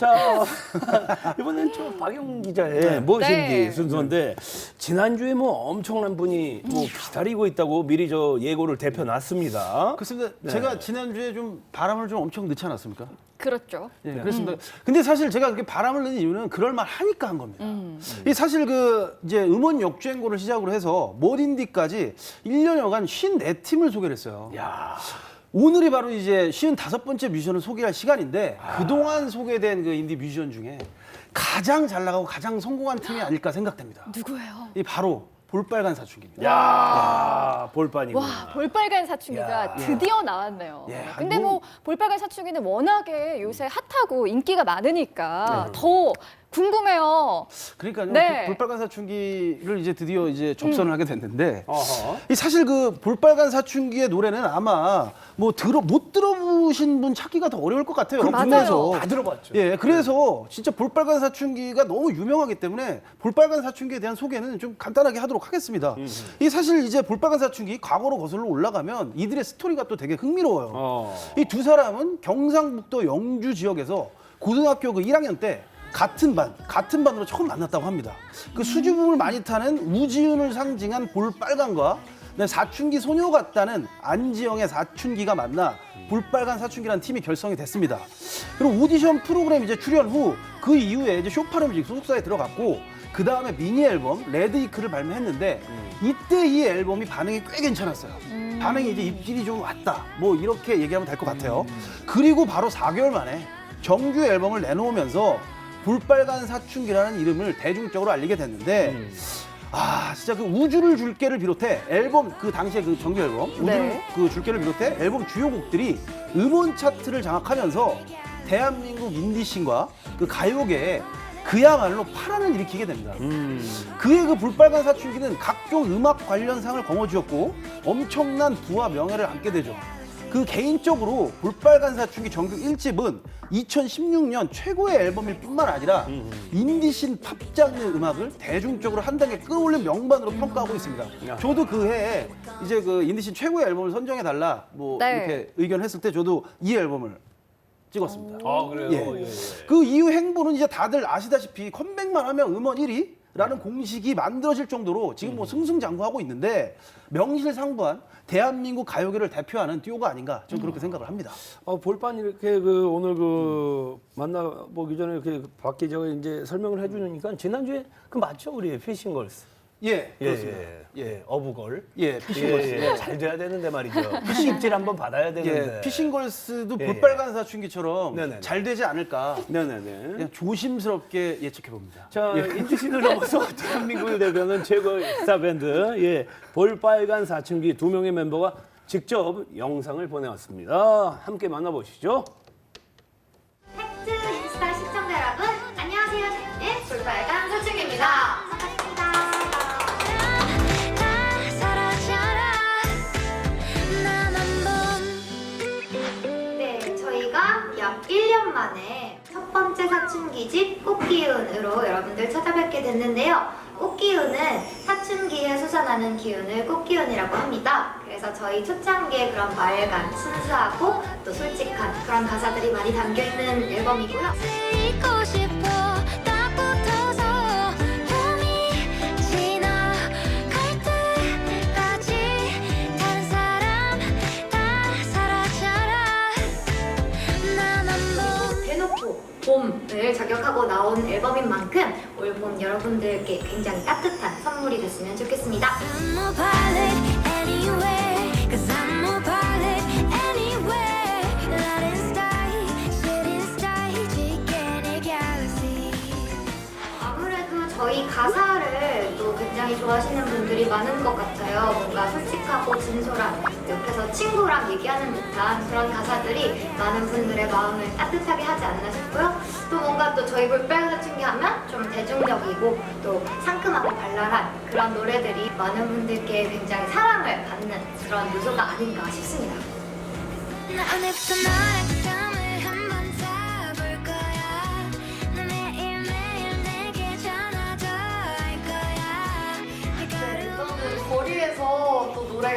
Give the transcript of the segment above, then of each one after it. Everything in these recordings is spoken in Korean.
자 이번엔 저 박영 기자의 무엇인지 네. 순서인데 지난주에 뭐 엄청난 분이 뭐 기다리고 있다고 미리 저 예고를 대표 놨습니다. 그렇습니다. 네. 제가 지난주에 좀 바람을 좀 엄청 넣지 않았습니까? 그렇죠. 예, 그렇습니다. 근데 사실 제가 그렇게 바람을 넣는 이유는 그럴 만 하니까 한 겁니다. 이 사실 그 이제 음원 역주행고를 시작으로 해서 모딘디까지 1년여간 54팀을 소개를 했어요. 야 오늘이 바로 이제 55번째 뮤지션을 소개할 시간인데 그동안 소개된 그 인디 뮤지션 중에 가장 잘 나가고 가장 성공한 팀이 아닐까 생각됩니다. 누구예요? 이 바로 볼빨간 사춘기입니다. 야 볼반이구나. 와 볼빨간 사춘기가 야. 드디어 나왔네요. 예, 근데 뭐- 뭐 볼빨간 사춘기는 워낙에 요새 핫하고 인기가 많으니까 네. 더 궁금해요. 그러니까 요. 네. 그 볼빨간 사춘기를 이제 드디어 이제 접선을 하게 됐는데 어허. 이 사실 그 볼빨간 사춘기의 노래는 아마 뭐 들어 못 들어보신 분 찾기가 더 어려울 것 같아요. 그 국내에서. 다 들어봤죠. 예, 그래서 진짜 볼빨간 사춘기가 너무 유명하기 때문에 볼빨간 사춘기에 대한 소개는 좀 간단하게 하도록 하겠습니다. 이 사실 이제 볼빨간 사춘기 과거로 거슬러 올라가면 이들의 스토리가 또 되게 흥미로워요. 어. 이 두 사람은 경상북도 영주 지역에서 고등학교 그 1학년 때 같은 반, 같은 반으로 처음 만났다고 합니다. 그 수줍음을 많이 타는 우지훈을 상징한 볼빨간과 사춘기 소녀 같다는 안지영의 사춘기가 만나 볼빨간 사춘기라는 팀이 결성이 됐습니다. 그리고 오디션 프로그램 이제 출연 후 그 이후에 이제 쇼파르 뮤직 소속사에 들어갔고 그 다음에 미니 앨범 레드이크를 발매했는데 이때 이 앨범이 반응이 꽤 괜찮았어요. 반응이 이제 입질이 좀 왔다. 뭐 이렇게 얘기하면 될 것 같아요. 그리고 바로 4개월 만에 정규 앨범을 내놓으면서 볼빨간 사춘기라는 이름을 대중적으로 알리게 됐는데 아 진짜 그 우주를 줄게를 비롯해 앨범 그 당시에 그 정규 앨범 우주를 네. 그 줄게를 비롯해 앨범 주요 곡들이 음원 차트를 장악하면서 대한민국 인디씬과 그 가요계에 그야말로 파란을 일으키게 됩니다. 그의 그 불빨간 사춘기는 각종 음악 관련 상을 거머쥐었고 엄청난 부와 명예를 안게 되죠. 그 개인적으로 불빨간 사춘기 정규 1집은 2016년 최고의 앨범일 뿐만 아니라 인디신 팝 장르 음악을 대중적으로 한 단계 끌어올린 명반으로 평가하고 있습니다. 저도 그 해에 이제 그 인디신 최고의 앨범을 선정해 달라 뭐 네. 이렇게 의견했을 때 저도 이 앨범을 찍었습니다. 아 그래요. 예. 예, 예. 그 이후 행보는 이제 다들 아시다시피 컴백만 하면 음원 1위 라는 공식이 만들어질 정도로 지금 뭐 승승장구하고 있는데 명실상부한 대한민국 가요계를 대표하는 듀오가 아닌가 저는 그렇게 생각을 합니다. 어, 볼반 이렇게 그 오늘 그 만나보기 전에 이렇게 박 기자가 이제 설명을 해주니까 지난주에 그 맞죠 우리 피싱걸스. 예, 예, 그렇습니다. 예, 예, 어부걸. 예, 피싱걸스. 예, 예, 잘 돼야 되는데 말이죠. 입질 한번 받아야 되는데. 예, 피싱걸스도 예, 볼빨간 사춘기처럼 네네네. 잘 되지 않을까 네네네. 그냥 조심스럽게 예측해 봅니다. 자, 인디신을 넘어서 대한민국을 대표하는 최고 스타 밴드, 예, 볼빨간 사춘기 두 명의 멤버가 직접 영상을 보내왔습니다. 함께 만나보시죠. 사춘기집 꽃기운으로 여러분들 찾아뵙게 됐는데요. 꽃기운은 사춘기에 솟아나는 기운을 꽃기운이라고 합니다. 그래서 저희 초창기에 그런 맑은 순수하고 또 솔직한 그런 가사들이 많이 담겨있는 앨범이고요. 대놓고 봄을 저격하고 나온 앨범인 만큼 올 봄 여러분들께 굉장히 따뜻한 선물이 됐으면 좋겠습니다. 아무래도 저희 가사를 또 굉장히 좋아하시는 분들이 많은 것 같아요. 뭔가 솔직하고 진솔한 옆에서 친구랑 얘기하는 듯한 그런 가사들이 많은 분들의 마음을 따뜻하게 하지 않나 싶고요. 또 뭔가 또 저희 볼빨간 사춘기 하면 좀 대중적이고 또 상큼하고 발랄한 그런 노래들이 많은 분들께 굉장히 사랑을 받는 그런 요소가 아닌가 싶습니다.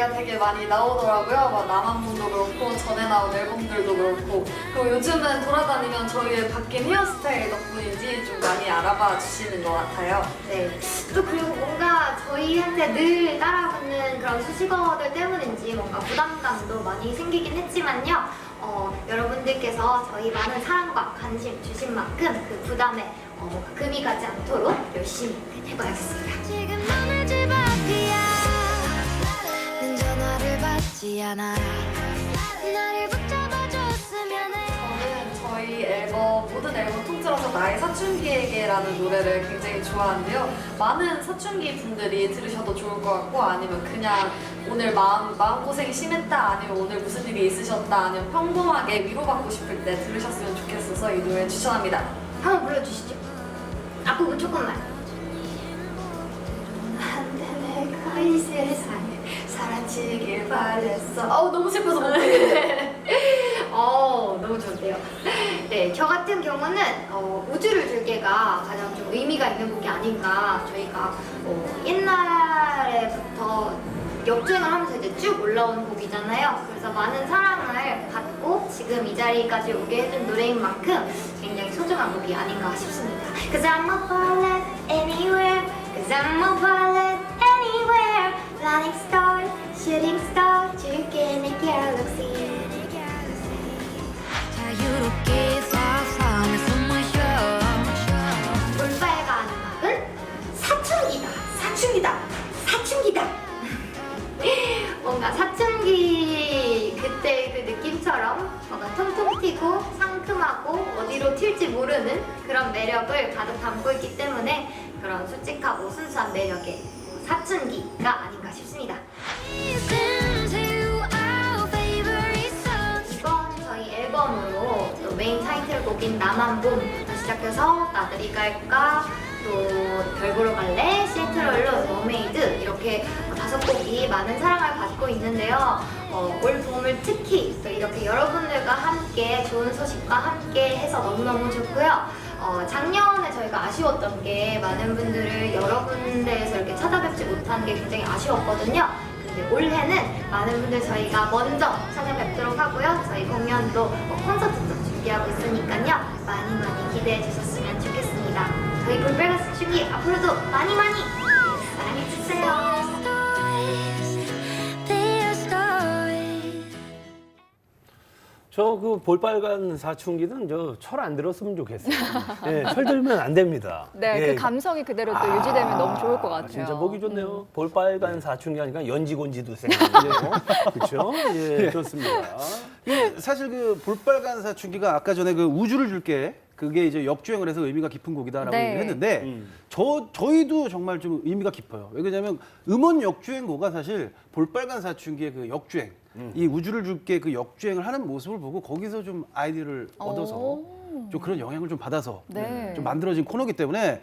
노래가 되게 많이 나오더라고요. 막 나만분도 그렇고 전에 나온 앨범들도 그렇고 그리고 요즘은 돌아다니면 저희의 바뀐 헤어스타일 덕분인지 좀 많이 알아봐 주시는 것 같아요. 네. 또 그리고 뭔가 저희한테 늘 따라붙는 그런 수식어들 때문인지 뭔가 부담감도 많이 생기긴 했지만요. 어, 여러분들께서 저희 많은 사랑과 관심 주신 만큼 그 부담에 어, 금이 가지 않도록 열심히 해봐야겠습니다. 지금 너네 집 앞이야 는 받지 않아 나를 붙잡아줬으면 해 저는 저희 앨범 모든 앨범 통틀어서 나의 사춘기에게라는 노래를 굉장히 좋아하는데요. 많은 사춘기 분들이 들으셔도 좋을 것 같고 아니면 그냥 오늘 마음 마음 고생이 심했다 아니면 오늘 무슨 일이 있으셨다 아니면 평범하게 위로받고 싶을 때 들으셨으면 좋겠어서 이 노래 추천합니다. 한번 불러주시죠. 앞부분 조금만. 사라지길 바랬어. 어우 너무 슬퍼서 못해. 어 너무 좋은데요. 네, 저 같은 경우는 어, 우주를 들게가 가장 좀 의미가 있는 곡이 아닌가. 저희가 어, 옛날에부터 역주행을 하면서 이제 쭉 올라온 곡이잖아요. 그래서 많은 사랑을 받고 지금 이 자리까지 오게 해준 노래인 만큼 굉장히 소중한 곡이 아닌가 싶습니다. Cause I'm a violet anywhere. Cause I'm a violet anywhere. Flying star, shooting star, 즐기는 galaxy. 자유롭게 사상을 숨마셔 볼빨간 음악은 사춘기다. 사춘기다. 사춘기다. 뭔가 사춘기 그때 그 느낌처럼 뭔가 통통 튀고 상큼하고 어디로 튈지 모르는 그런 매력을 가득 담고 있기 때문에 그런 솔직하고 순수한 매력의 사춘기가 아닌가 싶습니다. 이번 저희 앨범으로 또 메인 타이틀곡인 나만 봄부터 시작해서 나들이 갈까 또별 보러 갈래 시애틀얼로 머메이드 이렇게 다섯 곡이 많은 사랑을 받고 있는데요. 어, 올 봄을 특히 또 이렇게 여러분들과 함께 좋은 소식과 함께 해서 너무너무 좋고요. 어, 작년에 저희가 아쉬웠던 게 많은 분들을 여러 군데에서 못한 게 굉장히 아쉬웠거든요. 근데 올해는 많은 분들 저희가 먼저 찾아뵙도록 하고요. 저희 공연도 뭐 콘서트도 준비하고 있으니까요. 많이 많이 기대해 주셨으면 좋겠습니다. 저희 볼빨간 사춘기 앞으로도 많이 많이 사랑해 주세요. 저 그 볼빨간 사춘기는 저 철 안 들었으면 좋겠어요. 예, 철 들면 안 됩니다. 네, 예. 그 감성이 그대로 또 유지되면 너무 좋을 것 같아요. 진짜 보기 좋네요. 볼빨간 사춘기 하니까 연지곤지도 네. 생각나네요. 그렇죠? 예, 좋습니다. 이게 사실 그 볼빨간 사춘기가 아까 전에 그 우주를 줄게 그게 이제 역주행을 해서 의미가 깊은 곡이다라고 네. 얘기를 했는데 음. 저 저희도 정말 좀 의미가 깊어요. 왜 그러냐면 음원 역주행고가 사실 볼빨간 사춘기의 그 역주행 음. 이 우주를 줄게 그 역주행을 하는 모습을 보고 거기서 좀 아이디어를 얻어서 오. 좀 그런 영향을 좀 받아서 네. 좀 만들어진 코너기 때문에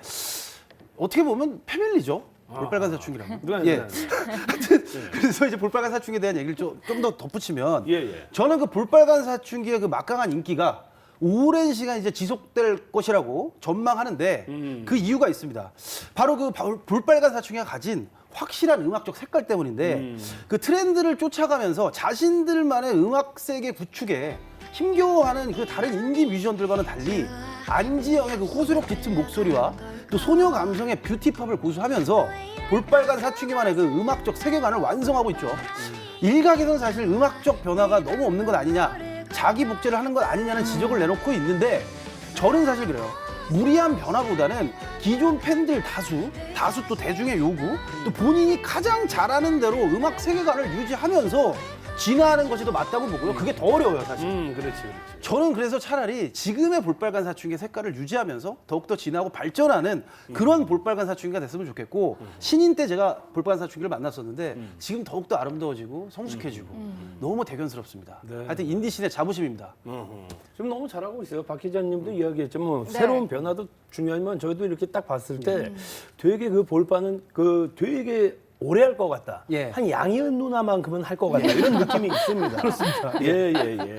어떻게 보면 패밀리죠. 볼빨간 사춘기라고. 누가 예. 누가- 하여튼 그래서 이제 볼빨간 사춘기에 대한 얘기를 좀 더 덧붙이면 예, 예. 저는 그 볼빨간 사춘기의 그 막강한 인기가 오랜 시간 이제 지속될 것이라고 전망하는데 음. 그 이유가 있습니다. 바로 그 볼- 볼빨간 사춘기가 가진 확실한 음악적 색깔 때문인데 음. 그 트렌드를 쫓아가면서 자신들만의 음악 세계 구축에 힘겨워하는 그 다른 인디 뮤지션들과는 달리 안지영의 그 호소력 짙은 목소리와 또 소녀 감성의 뷰티팝을 고수하면서 볼빨간 사춘기만의 그 음악적 세계관을 완성하고 있죠. 일각에서는 사실 음악적 변화가 너무 없는 것 아니냐, 자기 복제를 하는 것 아니냐는 지적을 내놓고 있는데 저는 사실 그래요. 무리한 변화보다는 기존 팬들 다수, 다수 또 대중의 요구, 또 본인이 가장 잘하는 대로 음악 세계관을 유지하면서 진화하는 것이 더 맞다고 보고요. 그게 더 어려워요, 사실. 음, 그렇지, 그렇지. 저는 그래서 차라리 지금의 볼빨간 사춘기의 색깔을 유지하면서 더욱더 진하고 발전하는 그런 볼빨간 사춘기가 됐으면 좋겠고 신인 때 제가 볼빨간 사춘기를 만났었는데 지금 더욱더 아름다워지고 성숙해지고 너무 대견스럽습니다. 네. 하여튼 인디씬의 자부심입니다. 어허. 지금 너무 잘하고 있어요. 박 기자님도 이야기했지만 뭐 네. 새로운 변화도 중요하지만 저희도 이렇게 딱 봤을 때 되게 그 볼바는 그 되게 오래 할 것 같다. 예. 한 양희은 누나만큼은 할 것 같다. 이런 느낌이 있습니다. 그렇습니다. 예, 예, 예.